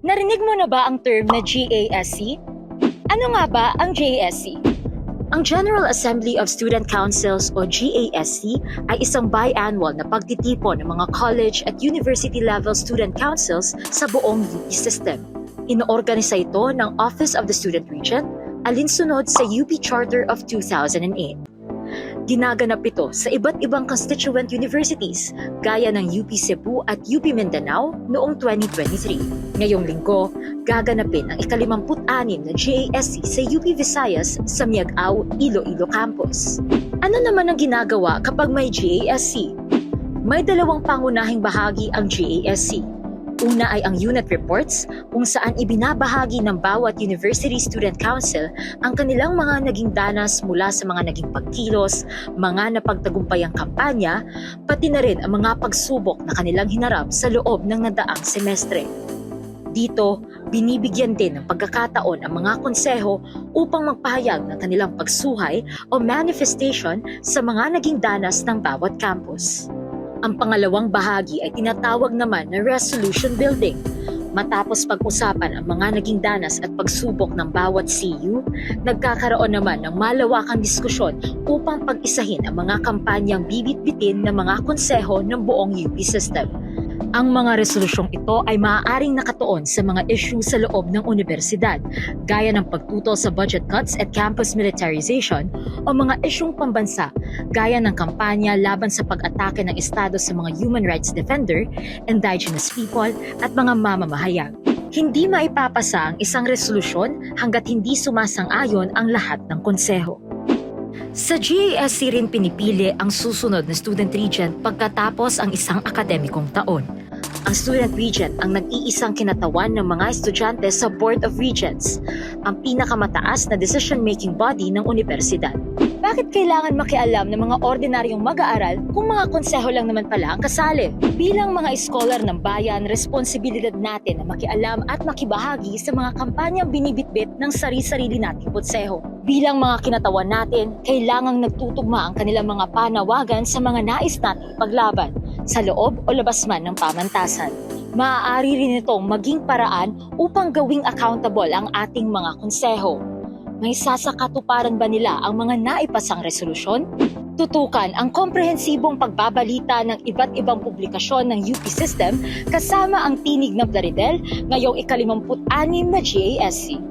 Narinig mo na ba ang term na GASC? Ano nga ba ang GASC? Ang General Assembly of Student Councils o GASC ay isang biannual na pagtitipon ng mga college at university level student councils sa buong UP system. Inoorganisa ito ng Office of the Student Regent alinsunod sa UP Charter of 2008. Ginaganap ito sa iba't ibang constituent universities gaya ng UP Cebu at UP Mindanao noong 2023. Ngayong linggo, gaganapin ang ikalimamput-anim na GASC sa UP Visayas sa Miagao, Iloilo Campus. Ano naman ang ginagawa kapag may GASC? May dalawang pangunahing bahagi ang GASC. Una ay ang unit reports kung saan ibinabahagi ng bawat University Student Council ang kanilang mga naging danas mula sa mga naging pagkilos, mga napagtagumpayang kampanya, pati na rin ang mga pagsubok na kanilang hinarap sa loob ng nadaang semestre. Dito, binibigyan din ng pagkakataon ang mga konseho upang magpahayag ng kanilang pagsuhay o manifestation sa mga naging danas ng bawat campus. Ang pangalawang bahagi ay tinatawag naman na resolution building. Matapos pag-usapan ang mga naging danas at pagsubok ng bawat CU, nagkakaroon naman ng malawakang diskusyon upang pag-isahin ang mga kampanyang bibit-bitin ng mga konseho ng buong UP system. Ang mga resolusyong ito ay maaaring nakatuon sa mga issue sa loob ng universidad, gaya ng pagtutol sa budget cuts at campus militarization o mga isyung pambansa, gaya ng kampanya laban sa pag-atake ng Estado sa mga human rights defender, indigenous people at mga mamamahayag. Hindi maipapasa ang isang resolusyon hanggat hindi sumasang-ayon ang lahat ng konseho. Sa GASC rin pinipili ang susunod na student regent pagkatapos ang isang akademikong taon. Ang student regent ang nag-iisang kinatawan ng mga estudyante sa Board of Regents, ang pinakamataas na decision-making body ng universidad. Bakit kailangan makialam ng mga ordinaryong mag-aaral kung mga konseho lang naman pala ang kasali? Bilang mga scholar ng bayan, responsibilidad natin na makialam at makibahagi sa mga kampanyang binibitbit ng sari-sarili nating konseho. Bilang mga kinatawan natin, kailangang nagtutugma ang kanilang mga panawagan sa mga nais nating paglaban, sa loob o labas man ng pamantasan. Maaari rin itong maging paraan upang gawing accountable ang ating mga konseho. May sasakatuparan ba nila ang mga naipasang resolusyon? Tutukan ang komprehensibong pagbabalita ng iba't ibang publikasyon ng UP System kasama ang tinig ng Plaridel ngayong ikalimamput-anim na GASC.